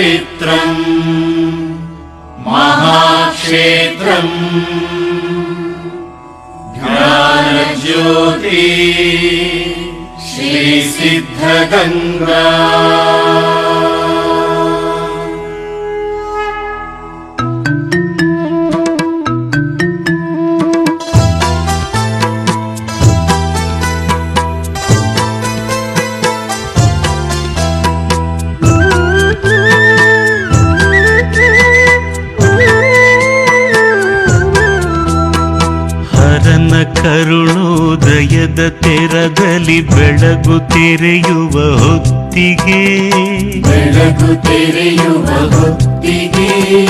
पवित्रम्। महाक्षेत्रम्। ज्ञानज्योति श्रीसिद्धगङ्गा ಹರನ ಕರುಣೋದಯದ ತೆರದಲ್ಲಿ ಬೆಳಗು ತೆರೆಯುವ ಹೊತ್ತಿಗೆ. ಬೆಳಗು ತೆರೆಯುವ ಹೊತ್ತಿಗೆ.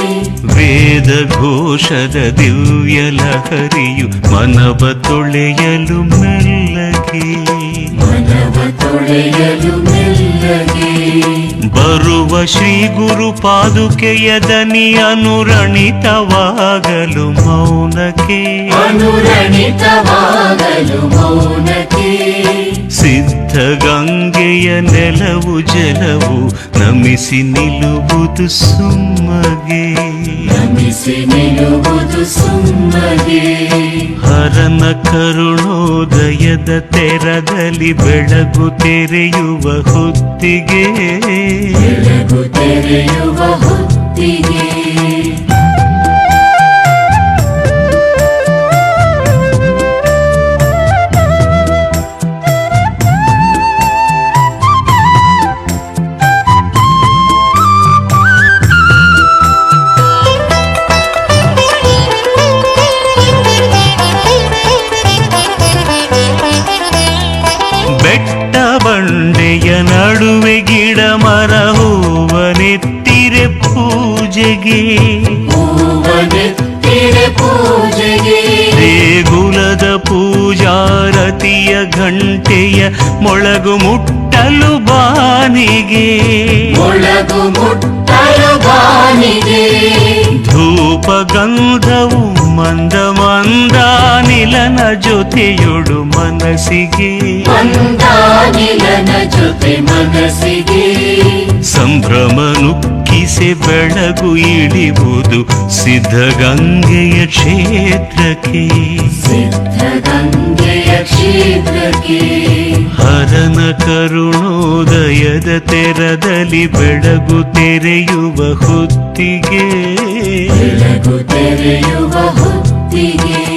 ವೇದ ಘೋಷದ ದಿವ್ಯ ಲಹರಿಯು ಮನವ ತೊಳೆಯಲು ಮೆಲ್ಲಗೆ. ಮನವ ತೊಳೆಯಲು ಮೆಲ್ಲಗೆ. ಬರುವ ಶ್ರೀ ಗುರು ಪಾದುಕೆಯ ದನಿ ಅನುರಣಿತವಾಗಲು ಮೌನಕ್ಕೆ ಅನುರಣಿತವಾಗಲು ಮೌನತಿ ಸಿದ್ಧ ಗಂಗೆಯ ನೆಲವು ಜಲವು ನಮಿಸಿ ನಿಲ್ಲುವುದು ಸುಮ್ಮಗೆ. ನಮಿಸಿ ನಿಲ್ಲುವುದು ಸುಮ್ಮಗೆ. ಹರನ ಕರುಣೋದಯದ ತೆರದಲ್ಲಿ ಬೆಳಗು ತೆರೆಯುವ ಹೊತ್ತಿಗೆ. ಬೆಳಗು ತೆರೆಯುವ ಹೊತ್ತಿಗೆ. ಗಿಡ ಮರ ಹೂವನೆತ್ತಿರೆ ಪೂಜೆಗೆ. ಪೂಜೆಗೆ. ದೇಗುಲದ ಪೂಜಾರತಿಯ ಘಂಟೆಯ ಮೊಳಗು ಮುಟ್ಟಲು ಬಾನಿಗೆ. ಮೊಳಗು ಮುಟ್ಟಲು ಬಾನಿಗೆ. ಧೂಪ ಗಂಧವು ಮಂದ ಮಂದ ನಿಲನ ಜೊತೆಯೊಡು ಮನಸ್ಸಿಗೆ. ಮಂದಾನಿಲನ ಜೊತೆ ಮನಸ್ಸಿಗೆ. ಸಂಭ್ರಮ ನುಕ್ಕಿಸೆ ಬೆಳಗು ಇಳಿವುದು ಸಿದ್ಧಗಂಗೆಯ ಕ್ಷೇತ್ರಕ್ಕೆ. ಸಿದ್ಧಗಂಗೆಯ ಕ್ಷೇತ್ರಕ್ಕೆ. ಹರನ ಕರುಣೋದಯದ ತೆರದಲ್ಲಿ ಬೆಳಗು ತೆರೆಯುವ ಹೊತ್ತಿಗೆ. ಬೆಳಗು ತೆರೆಯುವ ಹೊತ್ತಿಗೆ.